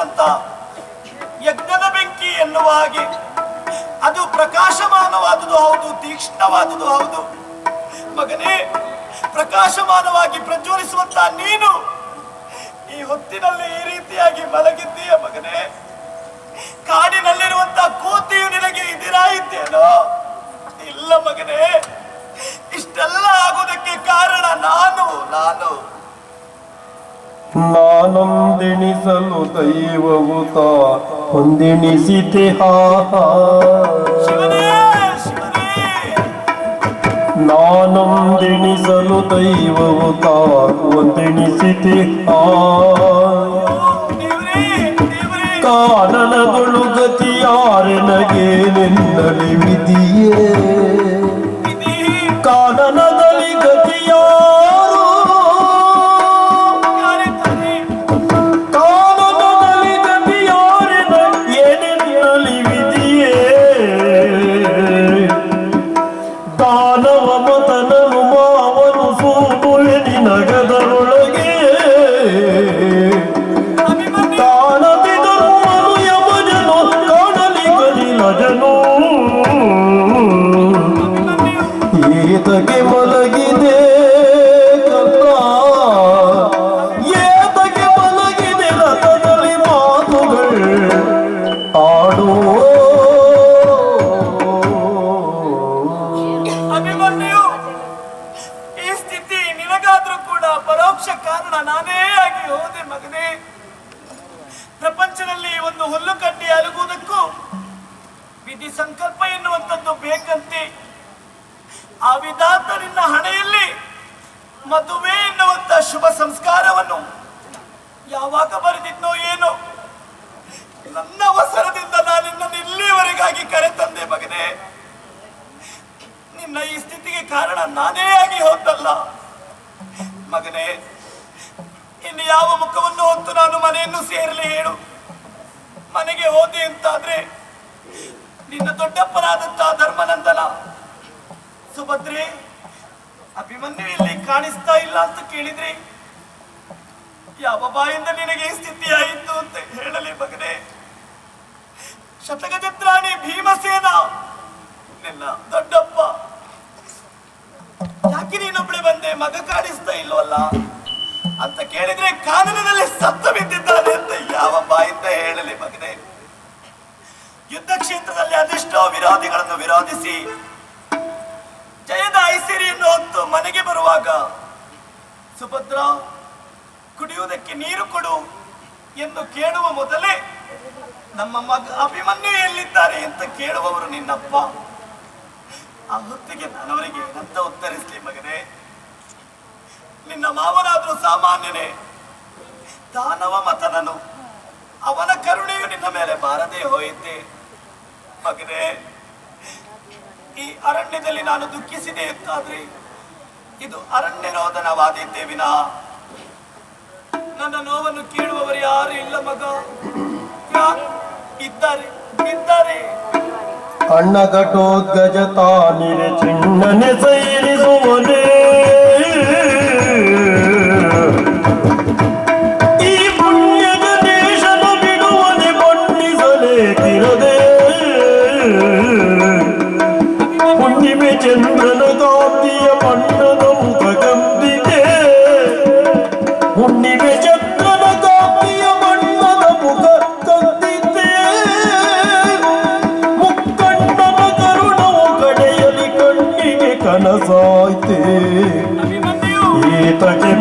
ಪ್ರಜ್ವಲಿಸುವಂತ ಯಜ್ಞದ ಬೆಂಕಿ ಎನ್ನುವ ಹಾಗೆ. ಅದು ಪ್ರಕಾಶಮಾನವಾದುದು ಹೌದು, ತೀಕ್ಷ್ಣವಾದುದು ಹೌದು. ಮಗನೇ, ಪ್ರಕಾಶಮಾನವಾಗಿ ಪ್ರಜ್ವಲಿಸುವಂತ ನೀನು ಈ ಹೊತ್ತಿನಲ್ಲಿ ಈ ರೀತಿಯಾಗಿ ಮಲಗಿದ್ದೀಯ ಮಗನೇ. ಕಾಡಿನಲ್ಲಿರುವಂತ ಕೋತಿಯು ನಿನಗೆ ಇದಿರಾಯಿತೇನೋ ಇಲ್ಲ ಮಗನೇ, ಇಷ್ಟೆಲ್ಲ ಆಗುವುದಕ್ಕೆ ಕಾರಣ ನಾನು ನಾನು. ನಾನೊಂದೆಣಿಸಲು ದೈವವು ತಾ ಹೊಂದೆಣಿಸಿತೆ ನಾನೊಂದೆಣಿಸಲು ದೈವವು ತಾ ಒಂದೆಣಿಸಿತೆ ಕಾರಣಗಳು ಗತಿಯಾರೆನಗೆ ನಿನ್ನಲಿ ವಿಧಿಯೇ. তোকে ನಾನೇ ಆಗಿ ಹೋದಲ್ಲ. ಮಗನೇ, ಇನ್ನು ಯಾವ ಮುಖವನ್ನು ಹೊತ್ತು ನಾನು ಮನೆಯನ್ನು ಸೇರಲಿ ಹೇಳು. ಮನೆಗೆ ಹೋದೆ ಅಂತಾದ್ರೆ ನಿನ್ನ ದೊಡ್ಡಪ್ಪನಾದಂತಹ ಧರ್ಮನಂದನ. ಸುಭದ್ರೆ, ಅಭಿಮನ್ಯು ಇಲ್ಲಿ ಕಾಣಿಸ್ತಾ ಇಲ್ಲ ಅಂತ ಕೇಳಿದ್ರೆ ಯಾವ ಬಾಯಿಂದ ನಿನಗೆ ಈ ಸ್ಥಿತಿ ಆಯಿತು ಅಂತ ಹೇಳಲಿ ಮಗನೇ. ಶತಗಜತ್ರಾಣಿ ಭೀಮಸೇನ, ನಿನ್ನ ದೊಡ್ಡಪ್ಪ. ಯಾಕೆ ಬಂದೆ, ಮಗ ಕಾಣಿಸ್ತಾ ಇಲ್ವಲ್ಲ? ಅಂತ ಕೇಳಿದ್ರೆ ಕಾನೂನಿನಲ್ಲಿ ಸತ್ತ ಬಿದ್ದಿದ್ದಾನೆ ಅಂತ ಯಾವ ಬಾಯಿಂದ ಹೇಳಲಿ ಮಗನೇ? ಯುದ್ಧ ಕ್ಷೇತ್ರದಲ್ಲಿ ಅದೆಷ್ಟೋ ವಿರೋಧಿಗಳನ್ನು ವಿರೋಧಿಸಿ, ಜಯದ ಐಸಿರಿಯನ್ನು ಹೊತ್ತು ಮನೆಗೆ ಬರುವಾಗ, ಸುಭದ್ರ, ಕುಡಿಯುವುದಕ್ಕೆ ನೀರು ಕೊಡು ಎಂದು ಕೇಳುವ ಮೊದಲೇ ನಮ್ಮ ಮಗ ಅಭಿಮನ್ಯು ಎಲ್ಲಿದ್ದಾರೆ ಅಂತ ಕೇಳುವವರು ನಿನ್ನಪ್ಪ. ಆ ಹೊತ್ತಿಗೆ ನಾನವರಿಗೆ ಏನಂತ ಉತ್ತರಿಸ್ಲಿ ಮಗನೇ? ನಿನ್ನ ಮಾವನಾದ್ರೂ ಸಾಮಾನ್ಯನೇ. ದಾನವ ಮತನನು. ಅವನ ಕರುಣೆಯು ನಿನ್ನ ಮೇಲೆ ಬಾರದೆ ಹೋಯಿತೆ. ಮಗನೇ, ಈ ಅರಣ್ಯದಲ್ಲಿ ನಾನು ದುಃಖಿಸಿದೆ ಅಂತಾದ್ರೆ ಇದು ಅರಣ್ಯ ರೋದನವಾದಿದ್ದೇ ವಿನ. ನನ್ನ ನೋವನ್ನು ಕೇಳುವವರು ಯಾರು ಇಲ್ಲ ಮಗ. ಯಾರು? ಇದ್ದಾರೆ. ಇದ್ದಾರೆ. ಅಣ್ಣ Ghatotkacha ತಾನಿರೆ ಚಿಣ್ಣನೆ ಸೈರಿಸುವನೇ. nas oite. E que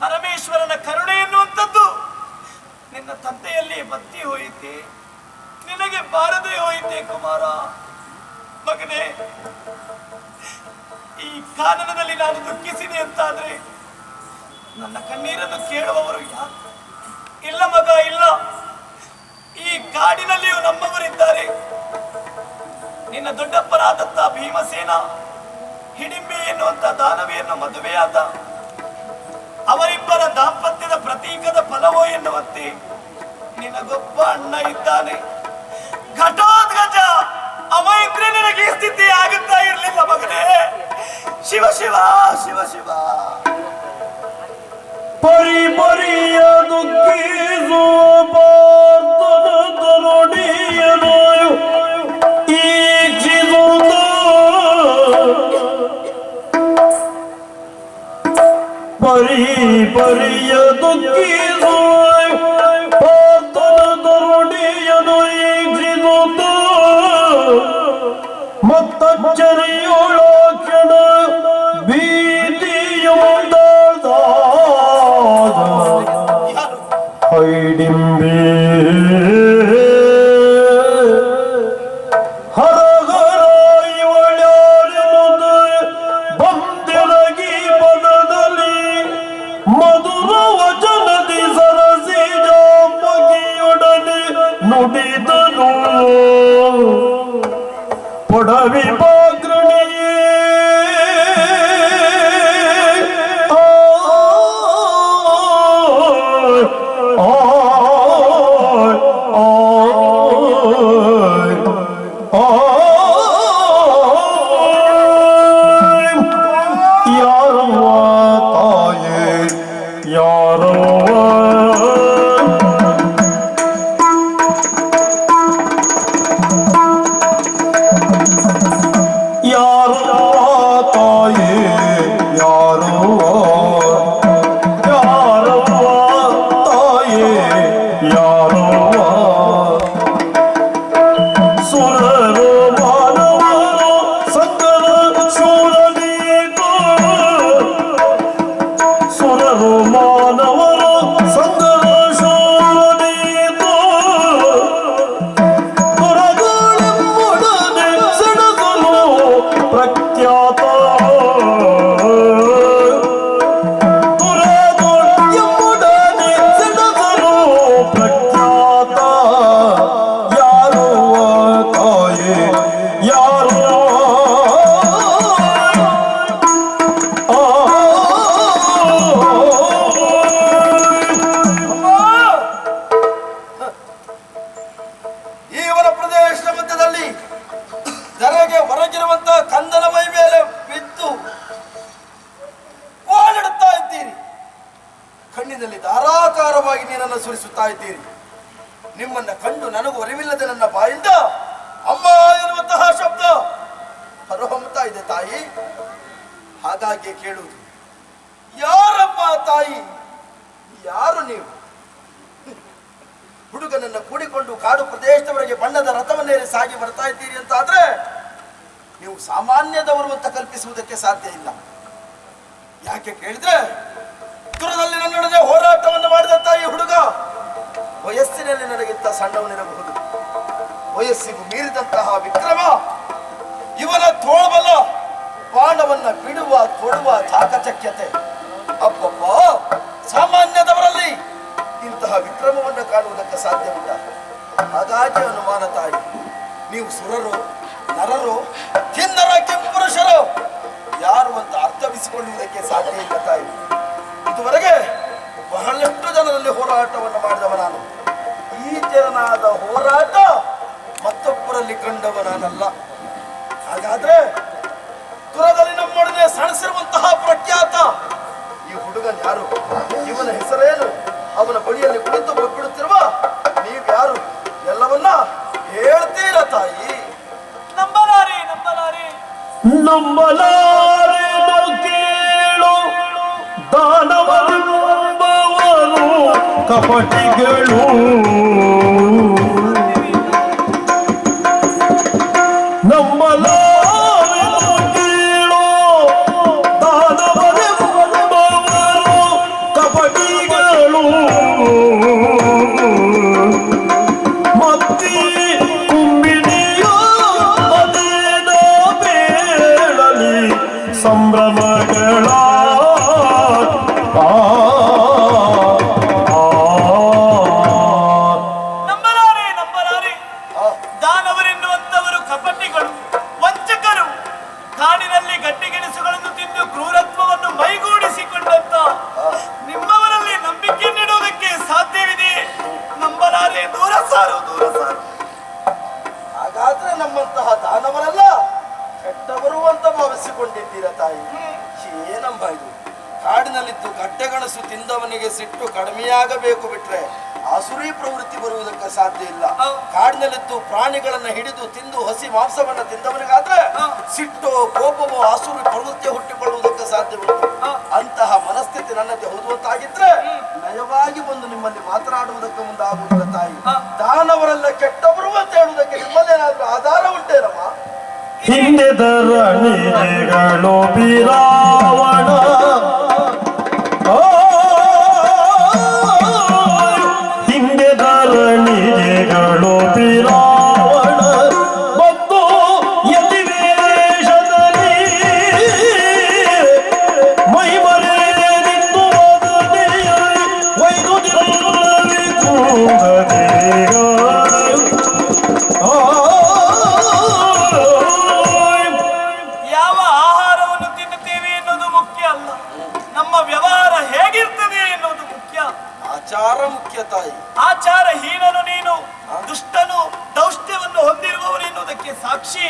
ಪರಮೇಶ್ವರನ ಕರುಣೆ ಎನ್ನುವಂಥದ್ದು. ನಿನ್ನ ತಂದೆಯಲ್ಲಿ ಬತ್ತಿ ಹೋಯಿತೆ, ನಿನಗೆ ಬಾರದೆ ಹೋಯಿತೆ ಕುಮಾರ. ಮಗನೇ, ಈ ಕಾನನದಲ್ಲಿ ನಾನು ದುಃಖಿಸಿದೆ ಅಂತಾದ್ರೆ ನನ್ನ ಕಣ್ಣೀರನ್ನು ಕೇಳುವವರು ಯಾರು? ಇಲ್ಲ ಮಗ, ಇಲ್ಲ. ಈ ಕಾಡಿನಲ್ಲಿಯೂ ನಮ್ಮವರಿದ್ದಾರೆ. ನಿನ್ನ ದೊಡ್ಡಪ್ಪನಾದಂತ ಭೀಮಸೇನ, ಹಿಡಿಂಬೆ ಎನ್ನುವಂತ ದಾನವಿಯನ್ನು ಮದುವೆಯಾದ ಅವರಿಬ್ಬರ ದಾಂಪತ್ಯದ ಪ್ರತೀಕದ ಫಲವೋ ಎನ್ನುವಂತೆ ನಿನಗೊಬ್ಬ ಅಣ್ಣ ಇದ್ದಾನೆ. ಘಟೋದ್ಗಜ ಅವ ಇದ್ರೆ ನಿನಗೆ ಈ ಸ್ಥಿತಿ ಆಗುತ್ತಾ ಇರಲಿಲ್ಲ ಮಗನೇ. ಶಿವ ಶಿವ ಶಿವ ಶಿವ. ಪರಿ ಪರಿಯ ಪರಿ ಪರಿಯ ದುಃಖಿಸುವ ಪಾರ್ಥನ ತರುಣಿಯನು ಈಕ್ಷಿಸುತ್ತ ಮತ್ತಚ್ಚರಿಯೋಳಾಕ್ಷಣ ತಾಯಿ? ಹಾಗಾಗಿ ಕೇಳುವುದು. ಯಾರಪ್ಪ ತಾಯಿ? ಯಾರು ನೀವು? ಹುಡುಗನನ್ನು ಕೂಡಿಕೊಂಡು ಕಾಡು ಪ್ರದೇಶದವರೆಗೆ ಬಣ್ಣದ ರಥವನ್ನೇರಿ ಸಾಗಿ ಬರ್ತಾ ಇದ್ದೀರಿ ಅಂತ ಆದ್ರೆ ನೀವು ಸಾಮಾನ್ಯದವರು ಅಂತ ಕಲ್ಪಿಸುವುದಕ್ಕೆ ಸಾಧ್ಯ ಇಲ್ಲ. ಯಾಕೆ ಕೇಳಿದ್ರೆ ದೂರದಲ್ಲಿ ನನ್ನೊಡನೆ ಹೋರಾಟವನ್ನು ಮಾಡಿದಂತ ಈ ಹುಡುಗ ವಯಸ್ಸಿನಲ್ಲಿ ನನಗಿಂತ ಸಣ್ಣವನಿರಬಹುದು. ವಯಸ್ಸಿಗೂ ಮೀರಿದಂತಹ ವಿಕ್ರಮ, ಇವನ ತೋಳ್ಬಲ ಬಾಣವನ್ನ ಬಿಡುವ, ಕೊಡುವ ಚಾಕಚಕ್ಯತೆ ಅಬ್ಬಬ್ಬ! ಸಾಮಾನ್ಯದವರಲ್ಲಿ ಇಂತಹ ವಿಕ್ರಮವನ್ನು ಕಾಣುವುದಕ್ಕೆ ಸಾಧ್ಯವಿಲ್ಲ. ಹಾಗಾಗಿ ಅನುಮಾನ ತಾಯಿ, ನೀವು ಸುರರು, ನರರು, ಕಿನ್ನರ, ಕೆಂಪುರುಷರು, ಯಾರು ಅಂತ ಅರ್ಥವಿಸಿಕೊಳ್ಳುವುದಕ್ಕೆ ಸಾಧ್ಯ ಇಲ್ಲ ತಾಯಿ. ಇದುವರೆಗೆ ಬಹಳಷ್ಟು ಜನರಲ್ಲಿ ಹೋರಾಟವನ್ನು ಮಾಡಿದವ ನಾನು. ಈ ಜನನಾದ ಹೋರಾಟ ಮತ್ತೊಬ್ಬರಲ್ಲಿ ಕಂಡವ ನಾನಲ್ಲ. ಹಾಗಾದ್ರೆ ದೂರದಲ್ಲಿ ನಮ್ಮೊಡನೆ ಸಣಸಿರುವಂತಹ ಪ್ರಖ್ಯಾತ ಈ ಹುಡುಗನ್ ಯಾರು? ಇವನ ಹೆಸರೇನು? ಅವನ ಬಳಿಯಲ್ಲಿ ಕುಳಿತು ಬಗ್ಬಿಡುತ್ತಿರುವ ನೀವ್ಯಾರು ಎಲ್ಲವನ್ನ ಹೇಳ್ತೀರ ತಾಯಿ? ನಂಬಲಾರಿ ನಂಬಲಾರಿ. ನಂಬಲಾರಿ ಕೇಳು. ದಾನವನು ಕಪಟಿಗಳು. ಕಡಿಮೆಯಾಗಬೇಕು ಬಿಟ್ರೆ ಹಸುರಿ ಪ್ರವೃತ್ತಿ ಬರುವುದಕ್ಕೆ ಸಾಧ್ಯ ಇಲ್ಲ. ಕಾಡಿನಲ್ಲಿತ್ತು ಕಾಡಿನಲ್ಲಿದ್ದು ಪ್ರಾಣಿಗಳನ್ನ ಹಿಡಿದು ತಿಂದು ಹಸಿ ಮಾಂಸವನ್ನ ತಿಂದವನಿಗಾದ್ರೆ. ಸಿಟ್ಟು ಕೋಪವೋ ಹಸುರಿ ಪ್ರವೃತ್ತಿ ಹುಟ್ಟಿಕೊಳ್ಳುವುದಕ್ಕೆ ಸಾಧ್ಯವಿಲ್ಲ ಹೌದು. ಅಂತಹ ಮನಸ್ಥಿತಿ ನನ್ನದೇ ಹೋದಂತಾಗಿದ್ರೆ ನಯವಾಗಿ ಬಂದು ನಿಮ್ಮಲ್ಲಿ ಮಾತನಾಡುವುದಕ್ಕೆ ಮುಂದಾಗುವುದಿಲ್ಲ ತಾಯಿ. ದಾನವರೆಲ್ಲ ಕೆಟ್ಟವರು ಅಂತ ಹೇಳುವುದಕ್ಕೆ ನಿಮ್ಮಲ್ಲೇನಾದ್ರೂ ಆಧಾರ ಉಂಟೇನಮ್ಮ? ಹಿಂದೆ ಧರಣಿಗಳು ಬಿರಾವಣ. ಆಚಾರಹೀನನು ನೀನು ದುಷ್ಟನು ದೌಷ್ಟ್ಯವನ್ನು ಹೊಂದಿರುವವರು ಎನ್ನುವುದಕ್ಕೆ ಸಾಕ್ಷಿ.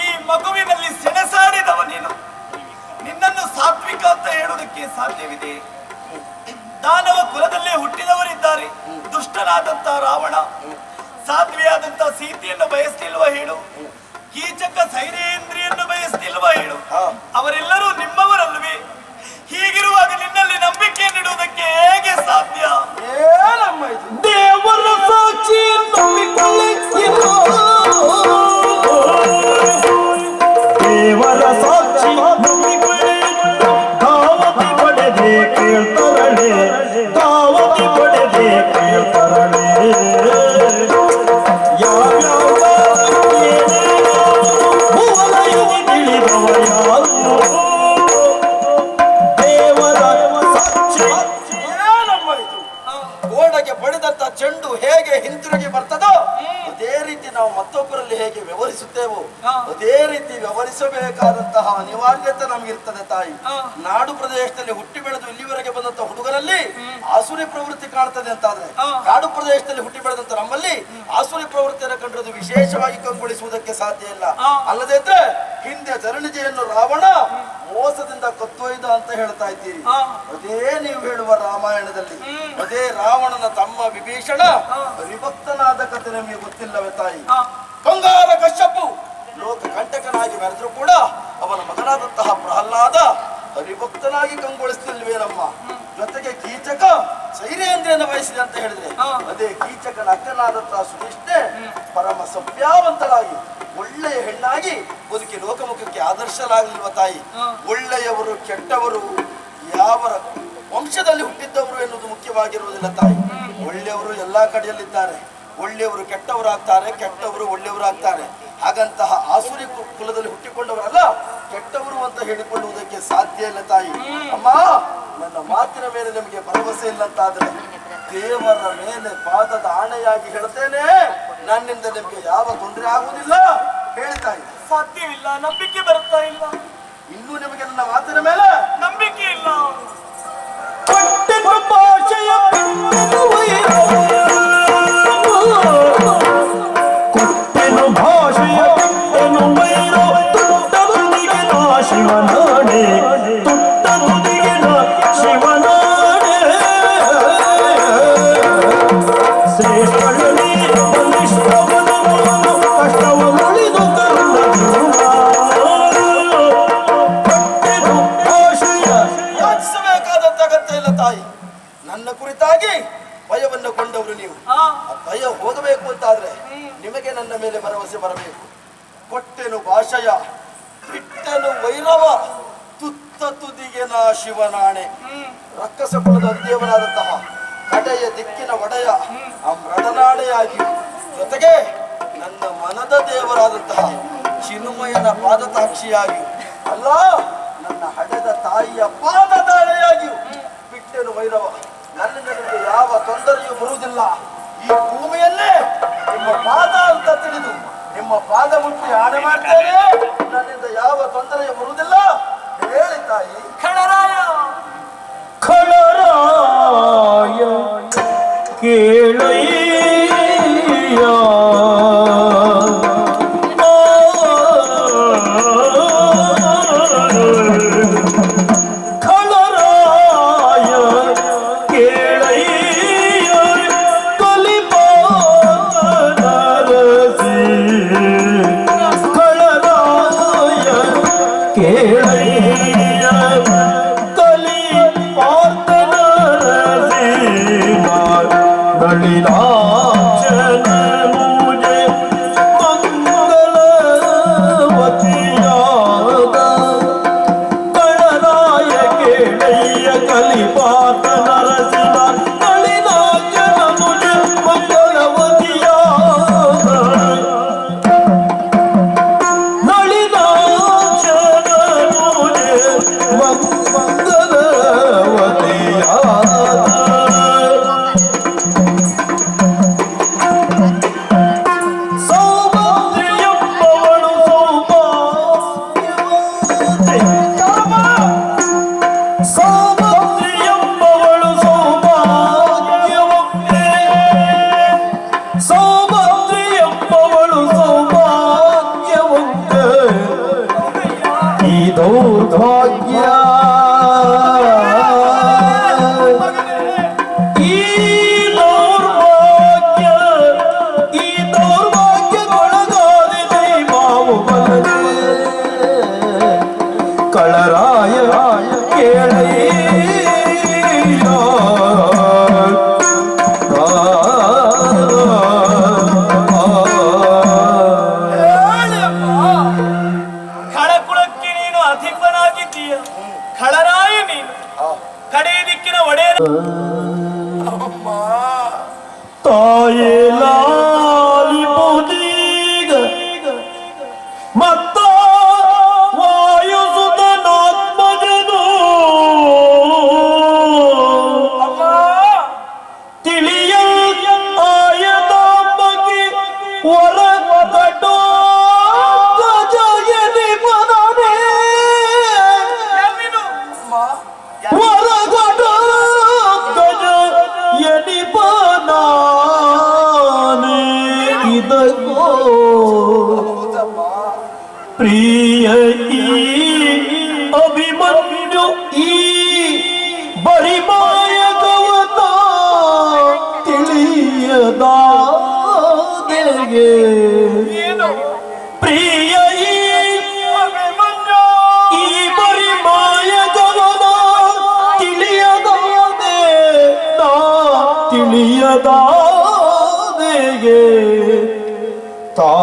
ಈ ಮಗುವಿನಲ್ಲಿ ಸೆಣಸಾಡಿದವ ನೀನು. ನಿನ್ನನ್ನು ಸಾತ್ವಿಕ ಅಂತ ಹೇಳುವುದಕ್ಕೆ ಸಾಧ್ಯವಿದೆ. ದಾನವ ಕುಲದಲ್ಲೇ ಹುಟ್ಟಿದವರಿದ್ದಾರೆ. ದುಷ್ಟನಾದಂತ ರಾವಣ ಸಾಧ್ವಿಯಾದಂತ ಸೀತೆಯನ್ನು ಬಯಸ್ತಿಲ್ವ ಹೇಳು. ಕೀಚಕ ಸೈರೇಂದ್ರಿಯನ್ನು ಬಯಸ್ತಿಲ್ವ ಹೇಳು. ಅವರೆಲ್ಲರೂ ನಿಮ್ಮವರಲ್ವೇ ಹೀಗಿರುವಾಗ ನಿನ್ನಲ್ಲಿ ನಂಬಿಕೆ ನೀಡುವುದಕ್ಕೆ ಹೇಗೆ ಸಾಧ್ಯ? ನಂಬಿಕೊಳ್ಳಿಕ್ಕಿಲ್ಲ. ನಮಗಿರ್ತದೆ ತಾಯಿ. ನಾಡು ಪ್ರದೇಶದಲ್ಲಿ ಹುಟ್ಟಿ ಬೆಳೆದು ಇಲ್ಲಿವರೆಗೆ ಬಂದಂತ ಹುಡುಗರಲ್ಲಿ ಆಸುರಿ ಪ್ರವೃತ್ತಿ ಕಾಣ್ತದೆ ಅಂತಾದ್ರೆ. ಕಾಡು ಪ್ರದೇಶದಲ್ಲಿ ಹುಟ್ಟಿ ಬೆಳೆದಂತ ನಮ್ಮಲ್ಲಿ ಆಸುರಿ ಪ್ರವೃತ್ತಿಯನ್ನು ಕಂಡಿರೋದು ವಿಶೇಷವಾಗಿ ಕಂಗೊಳಿಸುವುದಕ್ಕೆ ಸಾಧ್ಯ ಇಲ್ಲ. ಅಲ್ಲದೆ ಇದ್ರೆ ಹಿಂದೆ ಧರಣಿಜೆಯನ್ನು ರಾವಣ ಮೋಸದಿಂದ ಕತ್ತೊಯ್ದ ಅಂತ ಹೇಳ್ತಾ ಇದ್ದೀರಿ. ಅದೇ ನೀವು ಹೇಳುವ ರಾಮಾಯಣದಲ್ಲಿ. ಅದೇ ರಾವಣನ ತಮ್ಮ ವಿಭೀಷಣ ವಿಭಕ್ತನಾದ ಕಥೆ ನಮಗೆ ಗೊತ್ತಿಲ್ಲವೇ ತಾಯಿ. ಕಂಗಾರ ಬಂಗಾರ ಕಶ್ಯಪು ಲೋಕ ಕಂಟಕನಾಗಿ ಮೆರೆದ್ರು ಕೂಡ ಅವನ ಮಗನಾದಂತಹ ಪ್ರಹ್ಲಾದ ಹರಿಭಕ್ತನಾಗಿ ಕಂಗೊಳಿಸ್ತಿಲ್ವೇನಮ್ಮ? ಜೊತೆಗೆ ಕೀಚಕ ಸೈರೇಂದ್ರಿಯನ್ನು ಬಯಸಿದೆ ಅಂತ ಹೇಳಿದ್ರೆ. ಅದೇ ಕೀಚಕನ ಅಕ್ಕನಾದಂತಹ ಸುನಿಷ್ಠೆ ಪರಮ ಸಭ್ಯಾವಂತರಾಗಿ ಒಳ್ಳೆಯ ಹೆಣ್ಣಾಗಿ ಬದುಕಿ ಲೋಕಮುಖಕ್ಕೆ ಆದರ್ಶರಾಗಲಿರುವ ತಾಯಿ? ಒಳ್ಳೆಯವರು ಕೆಟ್ಟವರು ಯಾವ ವಂಶದಲ್ಲಿ ಹುಟ್ಟಿದ್ದವರು ಎನ್ನುವುದು ಮುಖ್ಯವಾಗಿರುವುದಿಲ್ಲ ತಾಯಿ. ಒಳ್ಳೆಯವರು ಎಲ್ಲಾ ಕಡೆಯಲ್ಲಿದ್ದಾರೆ. ಒಳ್ಳೆಯವರು ಕೆಟ್ಟವರಾಗ್ತಾರೆ ಕೆಟ್ಟವರು ಒಳ್ಳೆಯವರಾಗ್ತಾರೆ. ಹಾಗಂತಹ ಆಸುರಿ ಕು- ಕುಲದಲ್ಲಿ ಹುಟ್ಟಿಕೊಂಡವರಲ್ಲ ಕೆಟ್ಟವರು ಅಂತ ಹೇಳಿಕೊಳ್ಳುವುದಕ್ಕೆ ಸಾಧ್ಯ ಇಲ್ಲ ತಾಯಿ. ಅಮ್ಮ ನನ್ನ ಮಾತಿನ ಮೇಲೆ ನಿಮಗೆ ಭರವಸೆ ಇಲ್ಲ ಅಂತಾದ್ರೆ ದೇವರ ಮೇಲೆ ಪಾದದ ಆಣೆಯಾಗಿ ಹೇಳ್ತೇನೆ. ನನ್ನಿಂದ ನಿಮಗೆ ಯಾವ ತೊಂದರೆ ಆಗುವುದಿಲ್ಲ. ಹೇಳ್ತಾ ಇದ್ದೆ ಸಾಧ್ಯವಿಲ್ಲ ನಂಬಿಕೆ ಬರ್ತಾ ಇಲ್ಲ. ಇನ್ನೂ ನಿಮಗೆ ನನ್ನ ಮಾತಿನ ಮೇಲೆ ನಂಬಿಕೆ ಇಲ್ಲ. ಪಾದತಾಕ್ಷಿಯಾಗಿ ಅಲ್ಲ, ನನ್ನ ಹಡೆದ ತಾಯಿಯ ಪಾದದಾಳೆಯಾಗಿಯೂ ಬಿಟ್ಟೆನು ವೈರವ ನನ್ನಿಂದ ಯಾವ ತೊಂದರೆಯೂ ಬರುವುದಿಲ್ಲ. ಈ ಭೂಮಿಯಲ್ಲೇ ನಿಮ್ಮ ಪಾದ ಅಂತ ತಿಳಿದು, ನಿಮ್ಮ ಪಾದ ಮುಟ್ಟಿ ಆಣೆ ಮಾಡ್ತೇನೆ. ನನ್ನಿಂದ ಯಾವ ತೊಂದರೆಯೂ ಬರುವುದಿಲ್ಲ. ಹೇಳಿ ತಾಯಿ.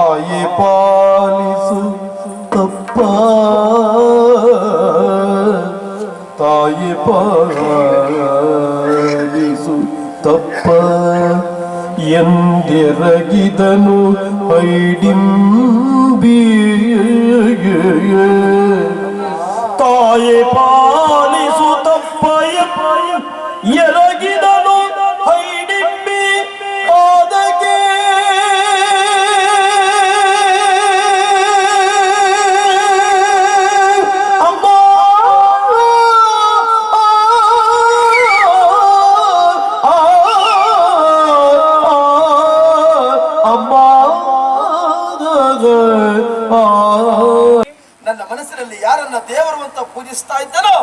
ತಾಯಿ ಪಾಲಿಸು ತಪ್ಪ ತಾಯಿ ಪಾಲಿಸು ತಪ್ಪ ಎಂದೆರಗಿದನು ಐಡಿಂಬಿ ತಾಯಿ ಪಾ ಅಂತ ಪೂಜಿಸ್ತಾ ಇದ್ದನೋ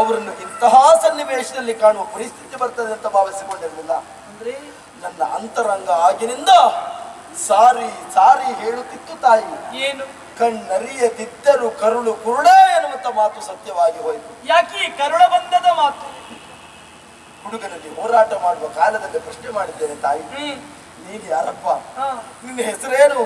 ಅವರನ್ನು ಇಂತಹ ಸನ್ನಿವೇಶದಲ್ಲಿ ಕಾಣುವ ಪರಿಸ್ಥಿತಿ ಬರ್ತದೆ ಅಂತ ಭಾವಿಸಿಕೊಂಡಿರಲಿಲ್ಲ. ಅಂದ್ರೆ? ನನ್ನ ಅಂತರಂಗ ಆಗಿನಿಂದ ಸಾರಿ ಸಾರಿ ಹೇಳುತ್ತಿತ್ತು ತಾಯಿ. ಏನು? ಕಣ್ಣರಿಯದಿದ್ದರು ಕರುಳು ಕುರುಡೇ ಎನ್ನುವಂತ ಮಾತು ಸತ್ಯವಾಗಿ ಹೋಯಿತು. ಯಾಕೆ ಕರುಳ ಬಂದದ ಮಾತು? ಹುಡುಗನಲ್ಲಿ ಹೋರಾಟ ಮಾಡುವ ಕಾಲದಲ್ಲಿ ಪ್ರಶ್ನೆ ಮಾಡಿದ್ದೇನೆ ತಾಯಿ. ನೀನು ಯಾರಪ್ಪ ನಿನ್ನ ಹೆಸರೇನು?